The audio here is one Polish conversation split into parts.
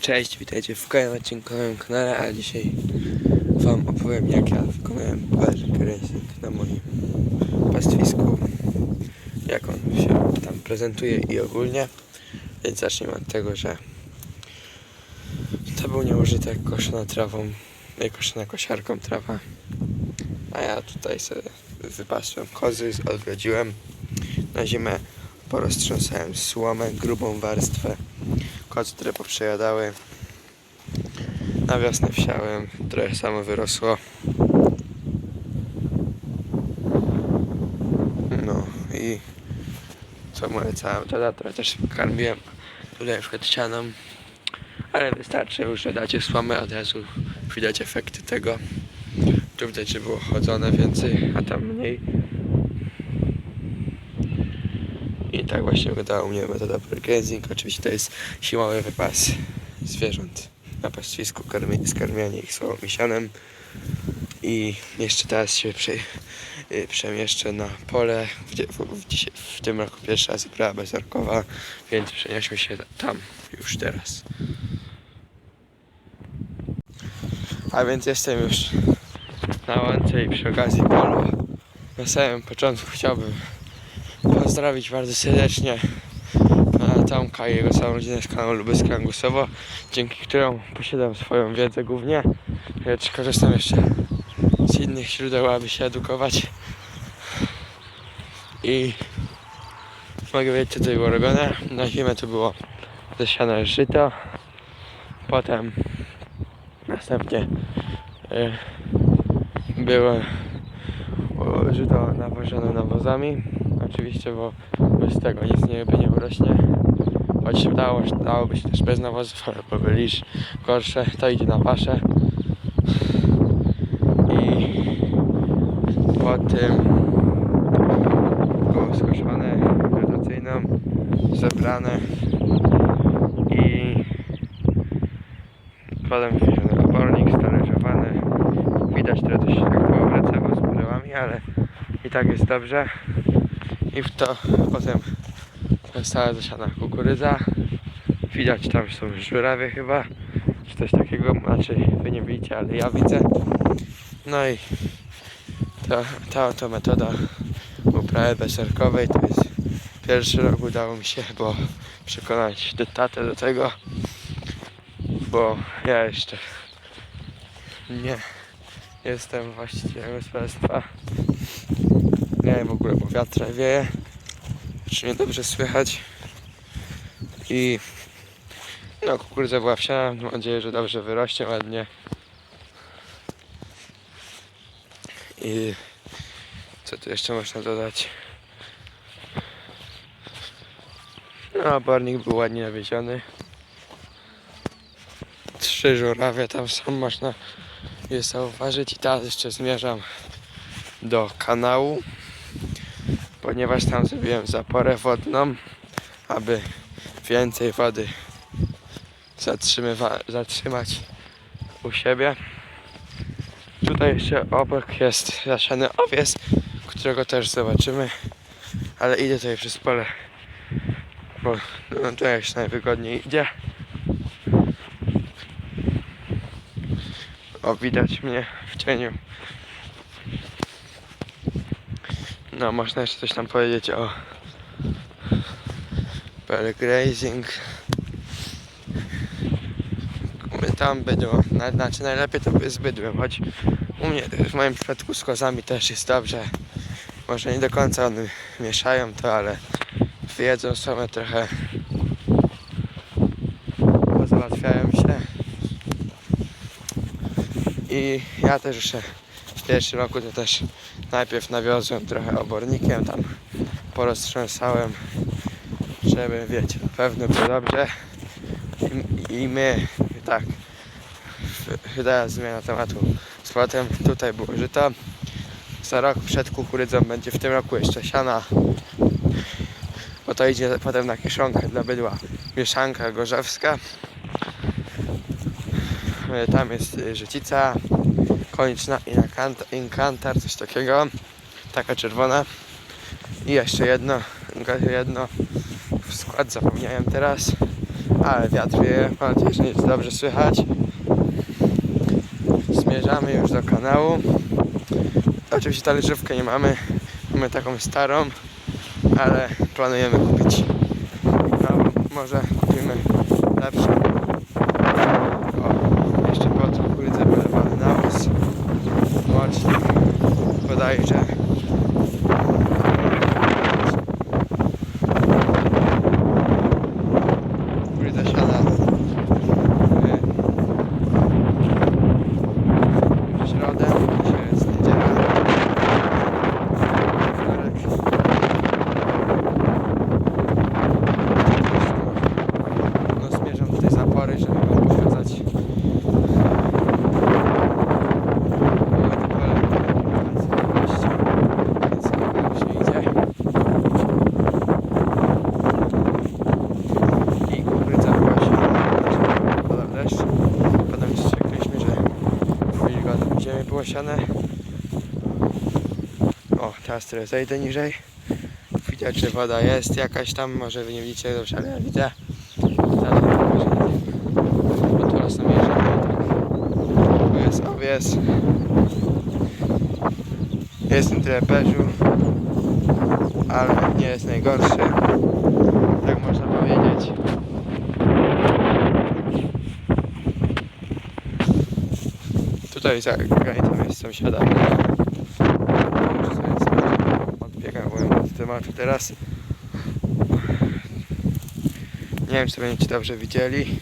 Cześć, witajcie w kolejnym odcinku na moim kanale, a dzisiaj wam opowiem jak ja wykonałem park racing na moim pastwisku, jak on się tam prezentuje i ogólnie, więc zacznijmy od tego, że to był nieużytek koszona trawą, e, koszona kosiarką trawa, a ja tutaj sobie wypasłem kozy, odgrodziłem, na zimę poroztrząsałem słomę, grubą warstwę, kozy, które poprzejadały. Na wiosnę wsiałem, trochę samo wyrosło. No i co moje całe tada, trochę też karmiłem tutaj na przykład ścianą. Ale wystarczy już, że dacie słomę, od razu widać efekty tego. Tu widać, że było chodzone więcej, a tam mniej. I tak właśnie wyglądała u mnie metoda grazing. Oczywiście to jest siłowy wypas zwierząt na pastwisku, karmi, skarmianie ich słową misianem. I jeszcze teraz się prze, y, przemieszczę na pole. W, w, w, w tym roku pierwszy raz brała bezarkowa, więc przenieśmy się tam już teraz. A więc jestem już na łące i przy okazji polu. Na samym początku chciałbym pozdrowić bardzo serdecznie pana Tomka i jego całą rodzinę z kanału Lubelska Angusowo, dzięki którą posiadam swoją wiedzę głównie, lecz korzystam jeszcze z innych źródeł, aby się edukować. I mogę wiedzieć, co tutaj było robione. Na zimę to było zasiane żyto, potem następnie y, było żyto nawożone nawozami, oczywiście, bo bez tego nic nie, by nie urośnie. Choć dało, dałoby się też bez nawozów, ale bo byli już gorsze, to idzie na paszę. I po tym było skoszone rotacyjną, zebrane i potem wziąłem obornik stależowany. Widać, że to się tak powracało z pudełami, ale i tak jest dobrze. I w to potem została zasiana kukurydza. Widać tam są żurawie chyba, czy coś takiego, znaczy wy nie widzicie, ale ja widzę. No i ta, ta oto metoda uprawy bezserkowej to jest pierwszy rok udało mi się, bo przekonać tatę do tego, bo ja jeszcze nie jestem właścicielem gospodarstwa. Ogóle, wiatra wieje. Czy mnie dobrze słychać? I no kukurydza była wsiana, mam nadzieję, że dobrze wyrośnie ładnie. I co tu jeszcze można dodać? No, obornik był ładnie nawieziony. Trzy żurawie tam są, można je zauważyć. I teraz jeszcze zmierzam do kanału, ponieważ tam zrobiłem zaporę wodną, aby więcej wody zatrzymać u siebie. Tutaj jeszcze obok jest zasiany owiec, którego też zobaczymy, ale idę tutaj przez pole, bo no, to jak się najwygodniej idzie. O, widać mnie w cieniu. No, można jeszcze coś tam powiedzieć o Pearl Grazing. Tam bydło, na, znaczy najlepiej to z bydłem, choć u mnie w moim przypadku z kozami też jest dobrze. Może nie do końca one mieszają to, ale wyjedzą sobie trochę, pozałatwiają się. I ja też jeszcze w pierwszym roku to też najpierw nawiozłem trochę obornikiem, tam poroztrząsałem, żeby wiecie, na pewno było dobrze. I, i my tak, chyba zmiana tematu. Z potem tutaj było żyto. Za rok przed kukurydzą będzie w tym roku jeszcze siana. Bo to idzie potem na kiszonkę dla bydła. Mieszanka gorzewska. E, Tam jest y, życica, konieczna inkant- inkantar, coś takiego. Taka czerwona. I jeszcze jedno, jedno w skład zapomniałem teraz. Ale wiatr wieje, mam nadzieję, że jest dobrze słychać. Zmierzamy już do kanału. Oczywiście talerzówkę nie mamy, mamy taką starą, ale planujemy kupić. No, może kupimy lepszą. Bodajże. Trochę zejdę niżej. Widać, że woda jest jakaś tam, może wy nie widzicie dobrze, ale ja widzę. Bo tu lasem jeżdżamy i tak. Jest owies. Jest ten trochę peżu, ale nie jest najgorszy. Tak można powiedzieć. Tutaj za granicą jest sąsiada. Może sobie Odbiegałem od tematu teraz. Nie wiem, czy będziecie dobrze widzieli.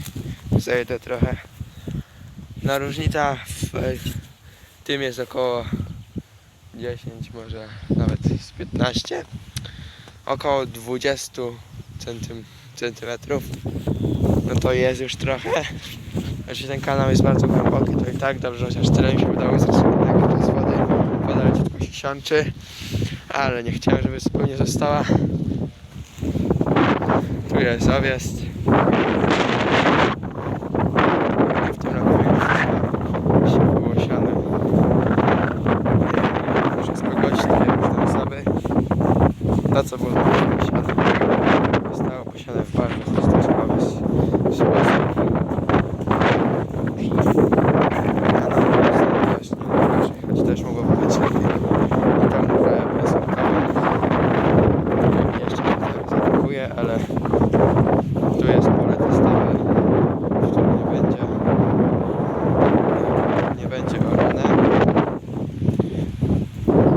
Zejdę trochę. Na różnica w tym jest około 10, może nawet z 15. Około 20 centym, centymetrów. No to jest już trochę. Znaczy ten kanał jest bardzo głęboki, to i tak dobrze, chociaż tyle mi się udało zatrzymać z wody. Woda leci tylko się siączy, ale nie chciałem, żeby zupełnie została. Tu jest owiec. W tym roku się było siane. Wszystko gości, różne osoby. To co było posiane. Zostało posiane w bardzo sposób. Choć też mogłoby być lepiej. I tam trochę piosenkowe. Jeszcze nie tak zaatakuję, ale tu jest pole testowe, w którym nie będzie nie będzie orane.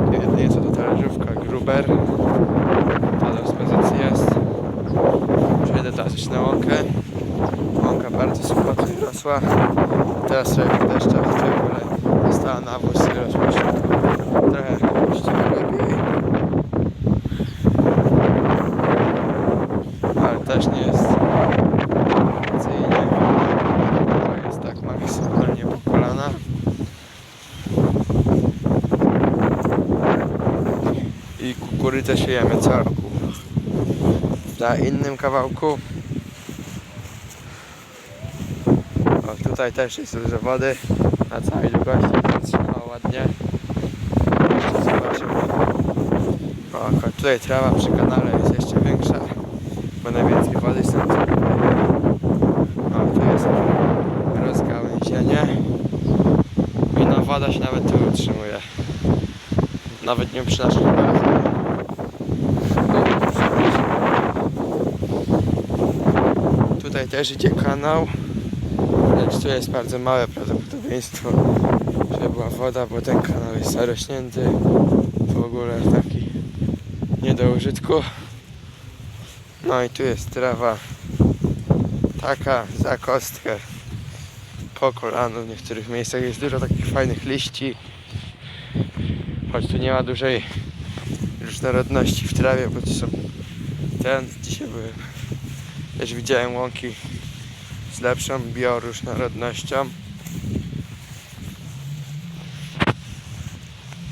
Tu jedynie co to talerzówka Gruber. To do dyspozycji jest. Już na łąkę. Łąka bardzo sucho tutaj rosła. Teraz trochę po deszczach w ogóle została nawóz i rosła się trochę lepiej. Ale też nie jest. To jest tak maksymalnie po. I kukurydzę siejemy co roku. Na innym kawałku O, tutaj też jest dużo wody na całej długości, więc ładnie. Zobaczymy. O, tutaj trawa przy kanale jest jeszcze większa, bo najwięcej wody są tutaj. O, tu jest rozgałęzienie. I no woda się nawet tu utrzymuje. Nawet nie przy naszych barach. Tutaj też idzie kanał. Lecz tu jest bardzo małe prawdopodobieństwo, że była woda, bo ten kanał jest zarośnięty. W ogóle taki nie do użytku. No i tu jest trawa taka za kostkę po kolano. W niektórych miejscach jest dużo takich fajnych liści. Choć tu nie ma dużej różnorodności w trawie, bo tu są ten, dzisiaj byłem. Też widziałem łąki z lepszą bioróżnorodnością.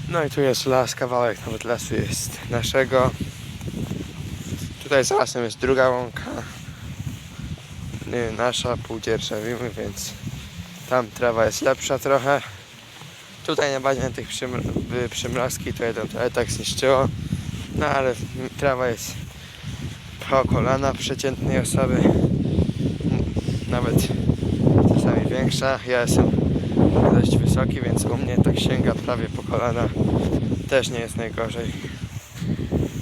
No i tu jest las, kawałek nawet lasu jest naszego. Tutaj za lasem jest druga łąka. Nie, nasza półdzierżawimy, więc tam trawa jest lepsza trochę. Tutaj na tych przymro- były przymrozki, to jeden trochę tak zniszczyło. No ale trawa jest po kolana przeciętnej osoby. Nawet czasami większa. Ja jestem dość wysoki, więc u mnie tak sięga prawie po kolana. Też nie jest najgorzej.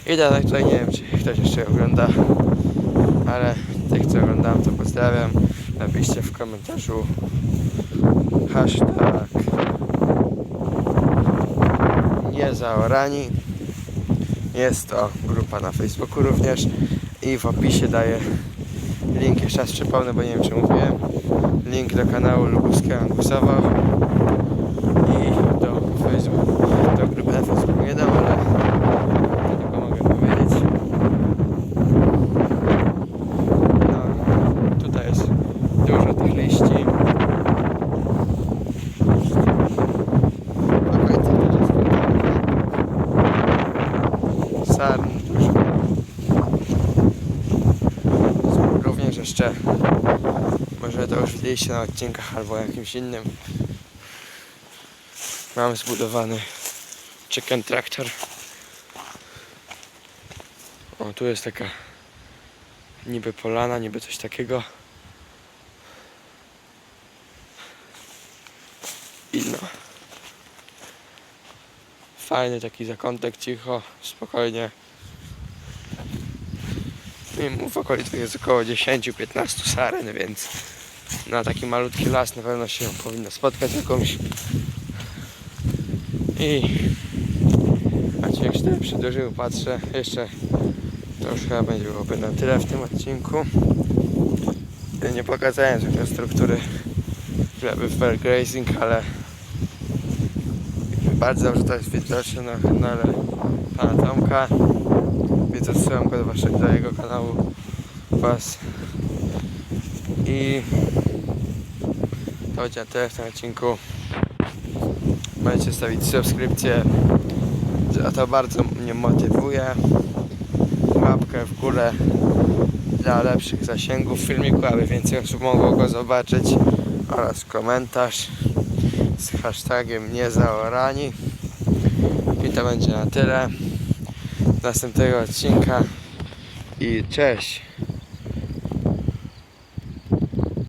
I dalej tutaj nie wiem, czy ktoś jeszcze ogląda, ale tych, co oglądam, to pozdrawiam. Napiszcie w komentarzu hashtag niezaorani. Jest to grupa na Facebooku również i w opisie daję link, jeszcze raz przypomnę, bo nie wiem czy mówiłem, link do kanału Lubuskiego Angusowa i do Facebooku, do grupy na Facebooku nie dam, ale tylko mogę powiedzieć. No, tutaj jest dużo tych liści. Okolice też jest sarn dużo. Również jeszcze, może to już widzieliście na odcinkach albo jakimś innym. Mam zbudowany chicken tractor. O, tu jest taka niby polana, niby coś takiego. I no. Fajny taki zakątek, cicho, spokojnie. I w okolicach jest około 10-15 saren, więc na taki malutki las na pewno się powinno spotkać jakąś. I a dźwięk się tyle przedłużył, patrzę, jeszcze to już chyba będzie byłoby na tyle w tym odcinku. Nie pokazałem żadnej struktury gleby Bear Grazing, ale bardzo dobrze to jest widoczne na kanale pana Tomka. Więc odsyłam go do, waszego, jego kanału was. I to będzie na tyle w tym odcinku. Możecie stawić subskrypcję. A to bardzo mnie motywuje. Łapkę w górę dla lepszych zasięgów filmiku, aby więcej osób mogło go zobaczyć oraz komentarz z hashtagiem niezaorani i to będzie na tyle następnego odcinka. I cześć